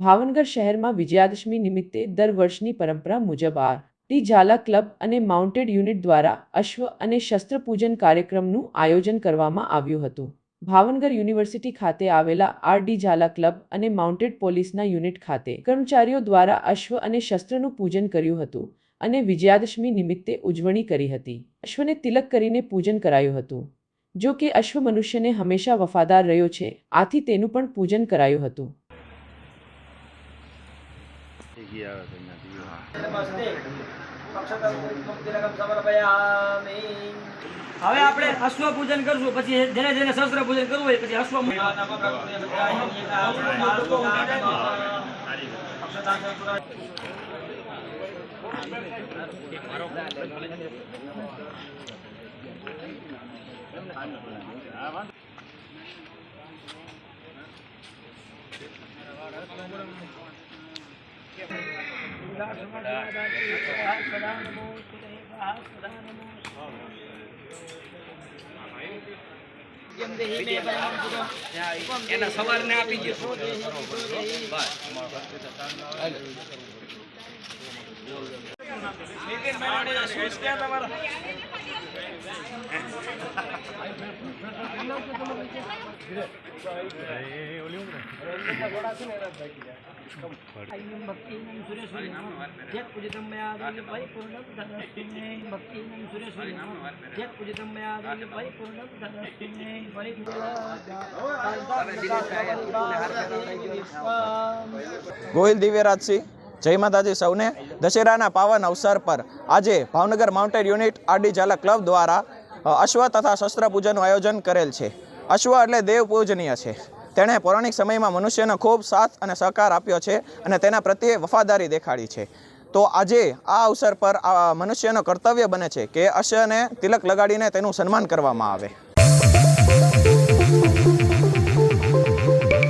ભાવનગર શહેરમાં વિજયાદશમી નિમિત્તે દર વર્ષની પરંપરા મુજબ આર ડી ઝાલા ક્લબ અને માઉન્ટેડ યુનિટ દ્વારા અશ્વ અને શસ્ત્ર પૂજન કાર્યક્રમનું આયોજન કરવામાં આવ્યું હતું. ભાવનગર યુનિવર્સિટી ખાતે આવેલા આર ડી ઝાલા ક્લબ અને માઉન્ટેડ પોલીસના યુનિટ ખાતે કર્મચારીઓ દ્વારા અશ્વ અને શસ્ત્રનું પૂજન કર્યું હતું અને વિજયાદશમી નિમિત્તે ઉજવણી કરી હતી. અશ્વને તિલક કરીને પૂજન કરાયું હતું. જો કે અશ્વ મનુષ્યને હંમેશા વફાદાર રહ્યો છે, આથી તેનું પણ પૂજન કરાયું હતું. નમસ્તે પક્ષતંત્રમ સમર્પયામિ. હવે આપણે અશ્વ પૂજન કરશું પછી જેને જેને શસ્ત્ર પૂજન કરવું હોય પછી અશ્વ એના સવારને આપી દો. ભક્તિનમ ગોહિલ દિવ્યરાજસિંહ જય માતાજી સૌને. દશેરાના પાવન અવસર પર આજે Bhavnagar mounted unit RD Zala club દ્વારા અશ્વ તથા શસ્ત્ર પૂજનનું આયોજન કરેલ છે. અશ્વ એટલે દેવ પૂજનીય છે. તેણે પૌરાણિક સમયમાં મનુષ્યનો ખૂબ સાથ અને સહકાર આપ્યો છે અને તેના પ્રત્યે વફાદારી દેખાડી છે. તો આજે આ અવસર પર આ મનુષ્યનો કર્તવ્ય બને છે કે અશ્વને તિલક લગાડીને તેનું સન્માન કરવામાં આવે.